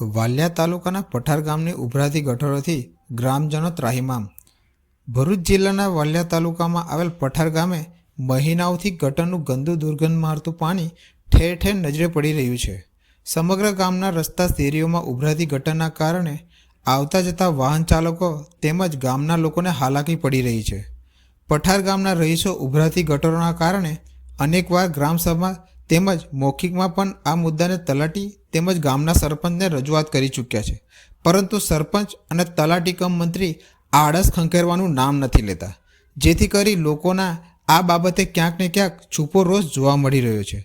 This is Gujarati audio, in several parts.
વાલિયા તાલુકાના પઠાર ગામની ઉભરાતી ગટરોથી ગ્રામજનો ત્રાહિમામ. ભરૂચ જિલ્લાના વાલિયા તાલુકામાં આવેલ પઠાર ગામે મહિનાઓથી ગટરનું ગંદુ દુર્ગંધ મારતું પાણી ઠેર ઠેર નજરે પડી રહ્યું છે. સમગ્ર ગામના રસ્તા શેરીઓમાં ઉભરાતી ગટરના કારણે આવતા જતા વાહન ચાલકો તેમજ ગામના લોકોને હાલાકી પડી રહી છે. પઠાર ગામના રહીશો ઉભરાતી ગટરોના કારણે અનેકવાર ગ્રામસભા તેમજ મૌખિકમાં પણ આ મુદ્દાને તલાટી તેમજ ગામના સરપંચને રજૂઆત કરી ચૂક્યા છે. પરંતુ સરપંચ અને તલાટી કમ મંત્રી આળસ ખંખેરવાનું નામ નથી લેતા, જેથી કરી લોકોના આ બાબતે ક્યાંક ને ક્યાંક છૂપો રોષ જોવા મળી રહ્યો છે.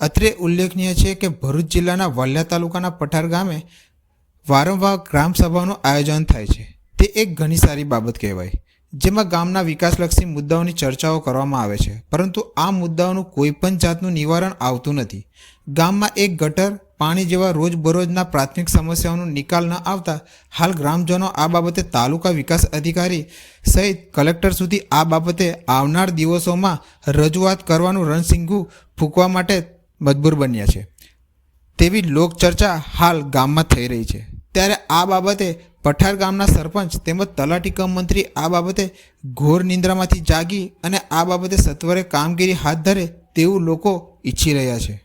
અત્રે ઉલ્લેખનીય છે કે ભરૂચ જિલ્લાના વાલિયા તાલુકાના પઠાર ગામે વારંવાર ગ્રામસભાનું આયોજન થાય છે. તે એક ઘણી સારી બાબત કહેવાય, જેમાં ગામના વિકાસલક્ષી મુદ્દાઓની ચર્ચાઓ કરવામાં આવે છે. પરંતુ આ મુદ્દાઓનું કોઈ પણ જાતનું નિવારણ આવતું નથી. ગામમાં એક ગટર પાણી જેવા રોજબરોજના પ્રાથમિક સમસ્યાઓનો નિકાલ ન આવતા હાલ ગ્રામજનો આ બાબતે તાલુકા વિકાસ અધિકારી સહિત કલેક્ટર સુધી આ બાબતે આવનાર દિવસોમાં રજૂઆત કરવાનું રણસિંગુ ફૂંકવા માટે મજબૂર બન્યા છે. તેવી લોકચર્ચા હાલ ગામમાં થઈ રહી છે. ત્યારે આ બાબતે પઠાર ગામના સરપંચ તેમજ તલાટી કમ મંત્રી આ બાબતે ઘોર નિંદ્રામાંથી જાગી અને આ બાબતે સત્વરે કામગીરી હાથ ધરે તેવું લોકો ઈચ્છી રહ્યા છે.